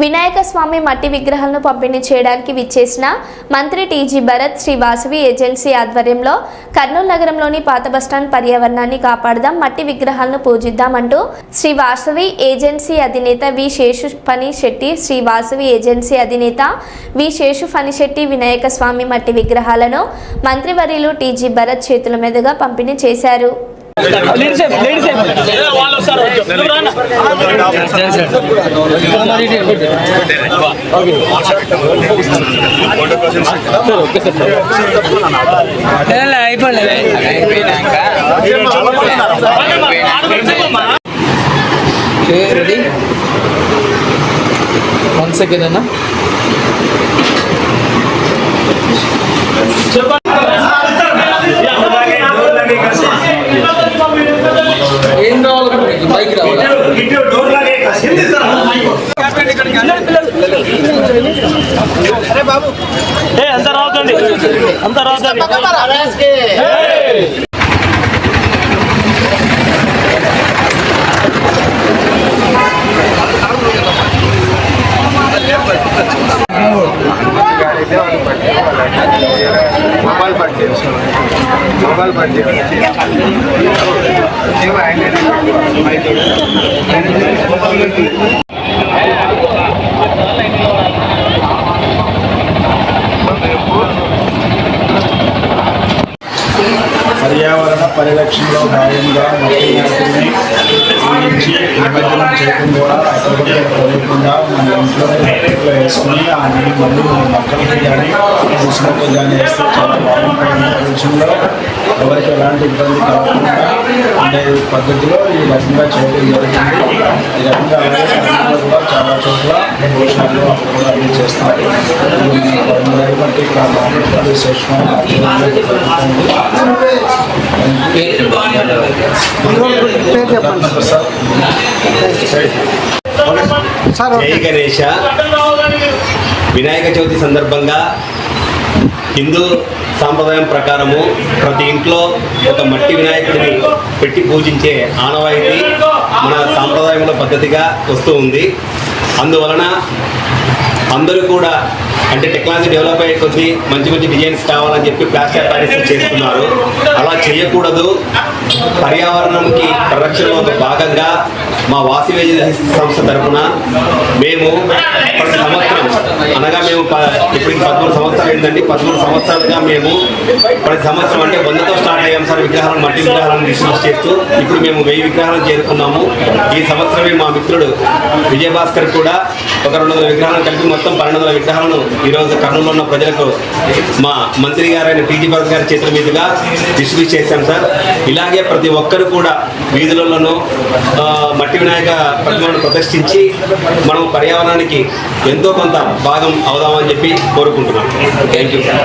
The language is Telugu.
వినాయక స్వామి మట్టి విగ్రహాలను పంపిణీ చేయడానికి విచ్చేసిన మంత్రి టీజీ భరత్ శ్రీ వాసవి ఏజెన్సీ ఆధ్వర్యంలో కర్నూలు నగరంలోని పాత బస్టాండ్ పర్యావరణాన్ని కాపాడదాం మట్టి విగ్రహాలను పూజిద్దామంటూ శ్రీ వాసవి ఏజెన్సీ అధినేత వి శేషు పని శెట్టి శ్రీ వాసవి ఏజెన్సీ అధినేత వి శేషు ఫణి శెట్టి వినాయక స్వామి మట్టి విగ్రహాలను మంత్రివర్యులు టీజీ భరత్ చేతుల మీదుగా పంపిణీ చేశారు. లేడీస్ రెడీ వన్ సెకండ్ అన్న అరే బాబు ఏ అంత రావద్దండి అంత రావద్దండి మొబైల్ పట్ చేస్తున్నాం మొబైల్ పట్ చేయాలి పరిరక్షణలో భాగంగా మట్టి పూజించి నిమజ్జనం చేయడం కూడా మన ఇంట్లో వేసుకుని ఆ నీళ్ళు మళ్ళీ మన మొక్కలకి కానీ ఉష్ణకు కానీ వేస్తే చాలా బాగుంటుంది. విషయంలో ఎవరికి ఎలాంటి ఇబ్బంది కలగకుండా ఉండే పద్ధతిలో ఈ రకంగా చేయడం జరుగుతుంది. ఈ రకంగా కూడా చాలా చోట్ల భోజనాలు అప్పుడు కూడా అన్ని చేస్తారు బట్టి ఇక్కడ బాగుంటుంది విశేషమైన జై గణేష. వినాయక చవితి సందర్భంగా హిందూ సాంప్రదాయం ప్రకారము ప్రతి ఇంట్లో ఒక మట్టి వినాయకుడిని పెట్టి పూజించే ఆనవాయితీ మన సాంప్రదాయంలో పద్ధతిగా వస్తూ ఉంది. అందువలన అందరూ కూడా అంటే టెక్నాలజీ డెవలప్ అయ్యే కొద్దీ మంచి మంచి డిజైన్స్ కావాలని చెప్పి ప్లాస్టర్ ప్యారిస్ చేస్తున్నారు. అలా చేయకూడదు. పర్యావరణంకి పరిరక్షణలో ఒక భాగంగా మా వాసివేజ సంస్థ తరఫున మేము ప్రతి సంవత్సరం అనగా మేము ఇప్పుడు పదమూడు సంవత్సరాలు ఏంటండి పదమూడు సంవత్సరాలుగా మేము ప్రతి సంవత్సరం అంటే వందతో స్టార్ట్ అయ్యాం సార్ విగ్రహాలను మట్టి విగ్రహాలను డిస్ట్రిబ్యూట్ చేస్తూ. ఇప్పుడు మేము వెయ్యి విగ్రహాలను చేరుకున్నాము. ఈ సంవత్సరమే మా మిత్రుడు విజయభాస్కర్ కూడా ఒక రెండు వందల విగ్రహాలను కలిపి మొత్తం పన్నెండు వందల విగ్రహాలను ఈరోజు కర్నూలు ఉన్న ప్రజలకు మా మంత్రి గారైన టీజీ భరత్ గారి చేతుల మీదుగా డిస్ట్రిబ్యూట్ చేశాం సార్. ఇలాగే ప్రతి ఒక్కరు కూడా వీధులలోనూ మట్టి వినాయక ప్రతిమను ప్రదర్శించి మనం పర్యావరణానికి ఎంతో కొంత భాగం అవుదామని చెప్పి కోరుకుంటున్నాం. Thank you sir